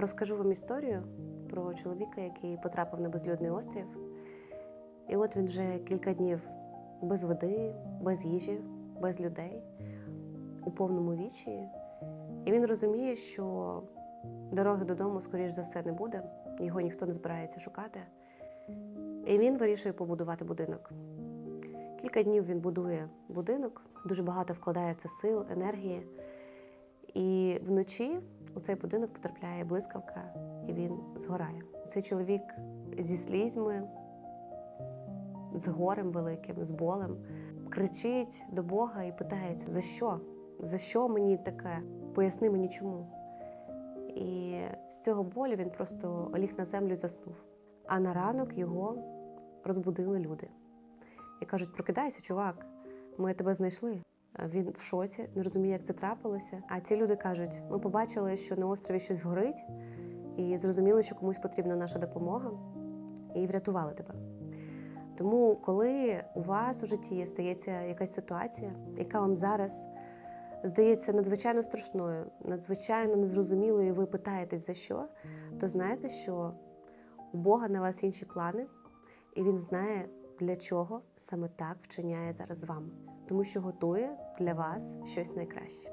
Розкажу вам історію про чоловіка, який потрапив на безлюдний острів. І от він вже кілька днів без води, без їжі, без людей, у повному вічі. І він розуміє, що дороги додому, скоріш за все, не буде, його ніхто не збирається шукати. І він вирішує побудувати будинок. Кілька днів він будує будинок, дуже багато вкладає в це сил, енергії. І вночі у цей будинок потрапляє блискавка, і він згорає. Цей чоловік зі слізьми, з горем великим, з болем, кричить до Бога і питається: за що? За що мені таке? Поясни мені чому. І з цього болю він просто ліг на землю і заснув. А на ранок його розбудили люди і кажуть: прокидайся, чувак, ми тебе знайшли. Він в шоці, не розуміє, як це трапилося. А ці люди кажуть: ми побачили, що на острові щось горить, і зрозуміли, що комусь потрібна наша допомога, і врятували тебе. Тому, коли у вас у житті стається якась ситуація, яка вам зараз здається надзвичайно страшною, надзвичайно незрозумілою, і ви питаєтесь за що, то знайте, що у Бога на вас інші плани, і Він знає, для чого саме так вчиняє зараз з вами, тому що готує для вас щось найкраще.